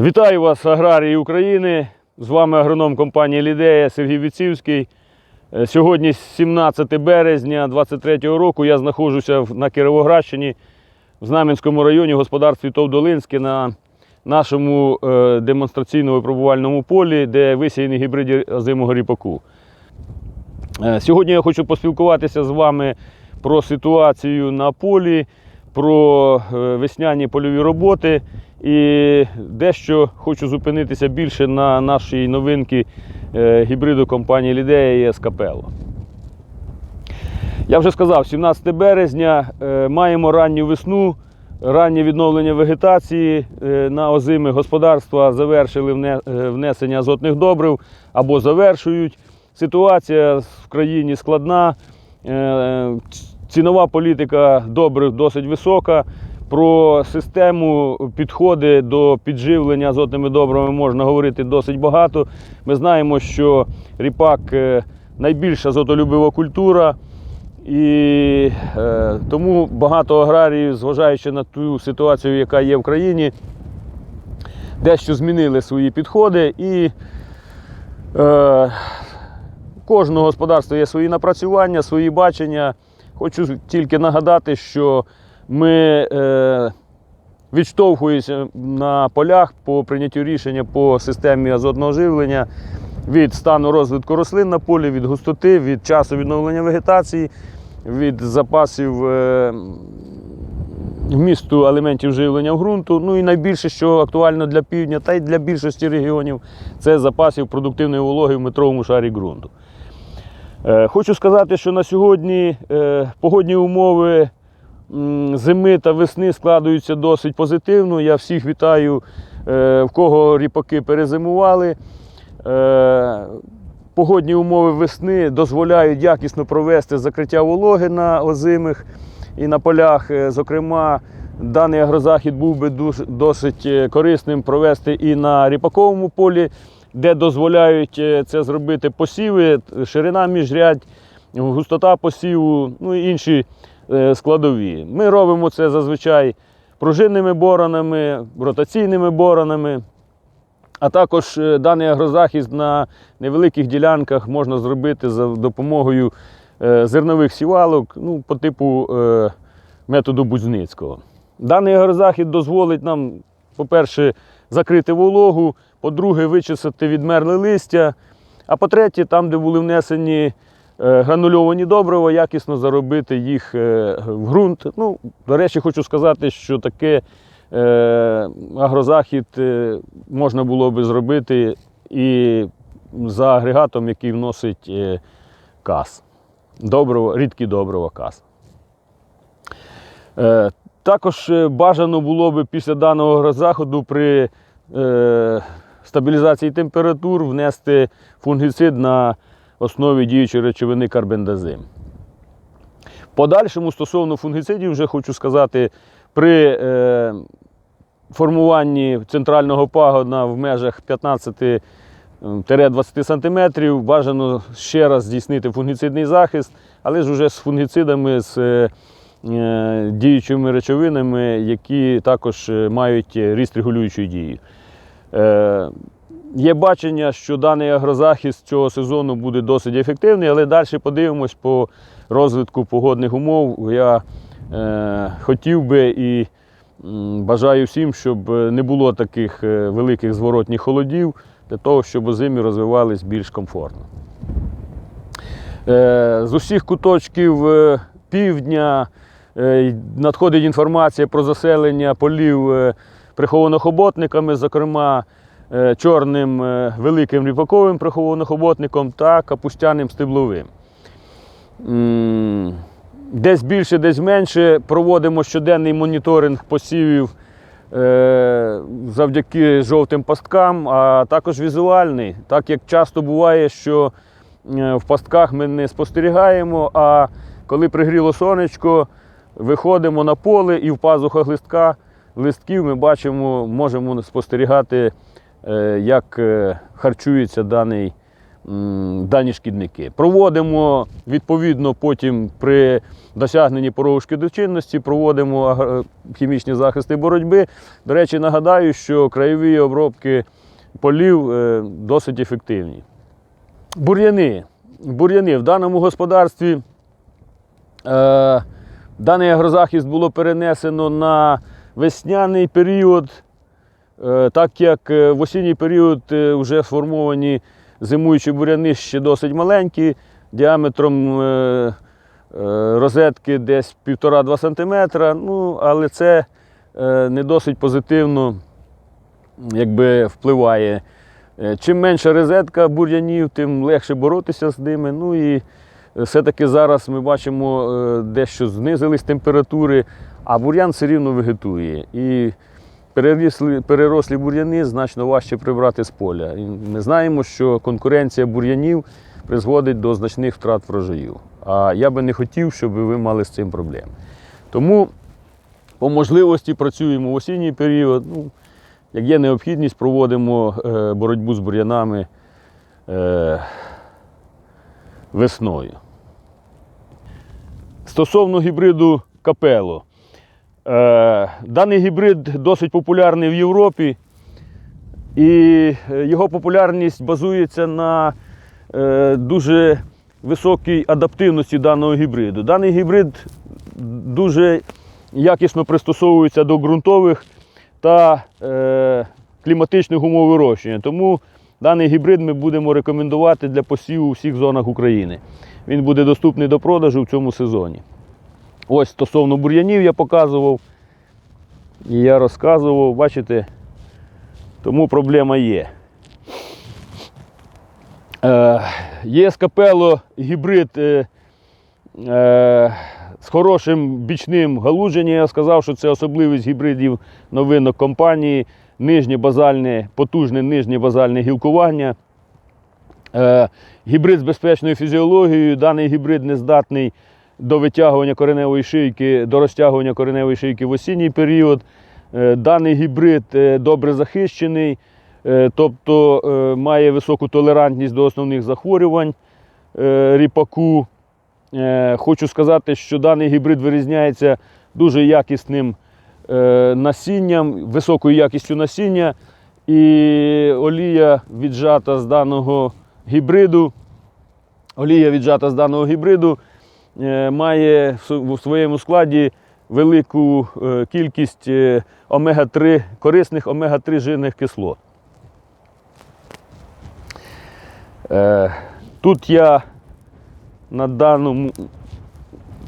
Вітаю вас, аграрії України. З вами агроном компанії Лідея Сергій Віцівський. Е, Сьогодні 17 березня 2023 року я знаходжуся на Кіровоградщині в Знам'янському районі господарстві Товдолинське на нашому е, демонстраційно-випробувальному полі, де висіяні гібриди озимого ріпаку. Е, Сьогодні я хочу поспілкуватися з вами про ситуацію на полі, про е, весняні польові роботи і дещо хочу зупинитися більше на нашій новинці е, гібриду компанії Лідея і Ескапело. Я вже сказав, 17 березня е, маємо ранню весну, раннє відновлення вегетації на озими господарства завершили внесення азотних добрив або завершують. Ситуація в країні складна, цінова політика добрив досить висока. Про систему підходи до підживлення азотними добривами можна говорити досить багато. Ми знаємо, що ріпак е, найбільша азотолюбива культура. І е, тому багато аграріїв, зважаючи на ту ситуацію, яка є в країні, дещо змінили свої підходи. І е, кожного господарства є свої напрацювання, свої бачення. Хочу тільки нагадати, що ми е, відштовхуємося на полях по прийняттю рішення по системі азотного живлення від стану розвитку рослин на полі, від густоти, від часу відновлення вегетації, від запасів е, вмісту елементів живлення в ґрунту. Ну і найбільше, що актуально для півдня та й для більшості регіонів, це запасів продуктивної вологи в метровому шарі ґрунту. Е, Хочу сказати, що на сьогодні е, погодні умови зими та весни складаються досить позитивно. Я всіх вітаю, е, в кого ріпаки перезимували. Погодні умови весни дозволяють якісно провести закриття вологи на озимих і на полях. Зокрема, даний агрозахід був би досить корисним провести і на ріпаковому полі, де дозволяють е, це зробити посіви, ширина міжрядь, густота посіву, ну і інші е, складові. Ми робимо це зазвичай пружинними боронами, ротаційними боронами. А також е, даний агрозахист на невеликих ділянках можна зробити за допомогою зернових сівалок ну, по типу методу Будзницького. Даний агрозахід дозволить нам, по-перше, закрити вологу, по-друге, вичесати відмерле листя, а по-третє, там, де були внесені е, гранульовані добрива, якісно заробити їх е, в ґрунт. Ну, до речі, хочу сказати, що таке е, агрозахід можна було би зробити і за агрегатом, який вносить каз. Добриво, рідкі добрива каз. Також е, бажано було би після даного агрозаходу при е, стабілізації температур внести фунгіцид на основі діючої речовини карбендазим. Подальшому стосовно фунгіцидів вже хочу сказати, при е, формуванні центрального пагона в межах 15-20 см бажано ще раз здійснити фунгіцидний захист, але ж вже з фунгіцидами, з е, діючими речовинами, які також е, мають ріст регулюючої дії. Е, Є бачення, що даний агрозахист цього сезону буде досить ефективний, але далі подивимось по розвитку погодних умов. Я е, хотів би і бажаю всім, щоб е, не було таких е, великих зворотніх холодів, для того, щоб озимі розвивались більш комфортно. Е, З усіх куточків е, півдня е, надходить інформація про заселення полів е, прихованохоботниками, зокрема е, чорним е, великим ріпаковим прихованохоботником та капустяним стебловим. Десь більше, десь менше проводимо щоденний моніторинг посівів е, завдяки жовтим пасткам, а також візуальний. Так як часто буває, що е, в пастках ми не спостерігаємо, а коли пригріло сонечко, виходимо на поле і в пазухах листка, листків ми бачимо, можемо спостерігати, е, як е, харчується даний дані шкідники. Проводимо відповідно потім при досягненні пороgu шкідочинності, проводимо хімічні захисти боротьби. До речі, нагадаю, що краєві обробки полів е, досить ефективні. Бур'яни. Бур'яни в даному господарстві. Даний агрозахист було перенесено на весняний період, е, так як е, в осінній період е, вже сформовані зимуючі буряни ще досить маленькі, діаметром розетки десь 1,5-2 см, ну, але це не досить позитивно якби, впливає. Чим менша розетка бур'янів, тим легше боротися з ними. Ну і все-таки зараз ми бачимо, е, дещо знизились температури, а бур'ян все рівно вегетує. І перерослі, перерослі бур'яни значно важче прибрати з поля. І ми знаємо, що конкуренція бур'янів призводить до значних втрат врожаю. А я би не хотів, щоб ви мали з цим проблем. Тому по можливості працюємо в осінній період. Ну, як є необхідність, проводимо е, боротьбу з бур'янами е, весною. Стосовно гібриду капело. Е, даний гібрид досить популярний в Європі, і е, його популярність базується на е, дуже високій адаптивності даного гібриду. Даний гібрид дуже якісно пристосовується до ґрунтових та кліматичних умов вирощення. Тому даний гібрид ми будемо рекомендувати для посіву у всіх зонах України. Він буде доступний до продажу в цьому сезоні. Ось стосовно бур'янів я показував. І я розказував, бачите, тому проблема є. Е, є з капело гібрид е, е, з хорошим бічним галудженням. Я сказав, що це особливість гібридів новинок компанії, нижнє базальне, потужне нижнє базальне гілкування. Е, гібрид з безпечною фізіологією. Даний гібрид не здатний до витягування кореневої шийки, до розтягування кореневої шийки в осінній період. Е, Даний гібрид е, добре захищений, тобто має високу толерантність до основних захворювань ріпаку. Хочу сказати, що даний гібрид вирізняється дуже якісним насінням, високою якістю насіння. І олія віджата з даного гібриду. Олія віджата з даного гібриду е, має в своєму складі велику е, кількість е, омега-3, корисних омега-3 жирних кислот. Тут я на даному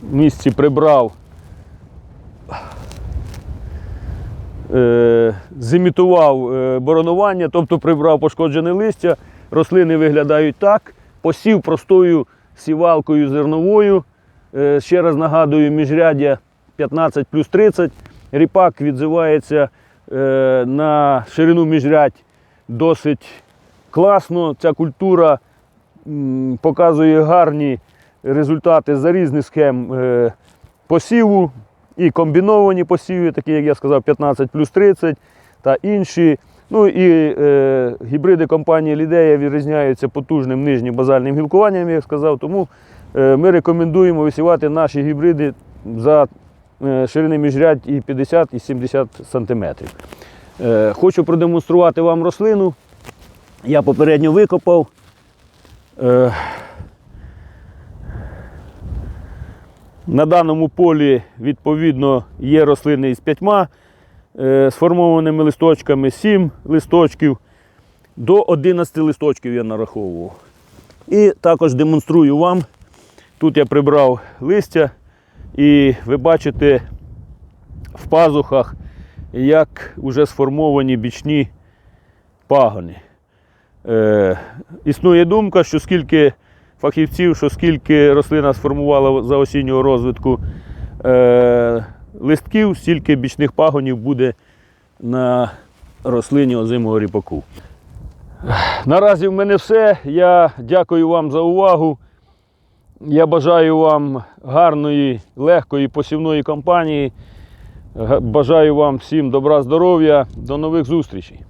місці прибрав, зімітував боронування, тобто прибрав пошкоджене листя. Рослини виглядають так. Посів простою сівалкою зерновою. Е, Ще раз нагадую, міжряддя 15 плюс 30. Ріпак відзивається е, на ширину міжрядь досить класно. Ця культура показує гарні результати за різних схем е, посіву і комбіновані посіви, такі, як я сказав, 15 плюс 30 та інші. Ну і е, гібриди компанії Лідея відрізняються потужним нижнім базальним гілкуванням, як сказав. Тому е, ми рекомендуємо висівати наші гібриди за е, ширини міжрядь і 50 і 70 сантиметрів. Е, хочу продемонструвати вам рослину. Я попередньо викопав. Е, На даному полі, відповідно, є рослини із п'ятьма сформованими листочками, 7 листочків, до 11 листочків я нараховував. І також демонструю вам. Тут я прибрав листя, і ви бачите в пазухах, як вже сформовані бічні пагони. Е, існує думка, що скільки фахівців, що скільки рослина сформувала за осіннього розвитку е, листків, стільки бічних пагонів буде на рослині озимого ріпаку. Наразі в мене все. Я дякую вам за увагу. Я бажаю вам гарної, легкої посівної кампанії. Бажаю вам всім добра, здоров'я. До нових зустрічей.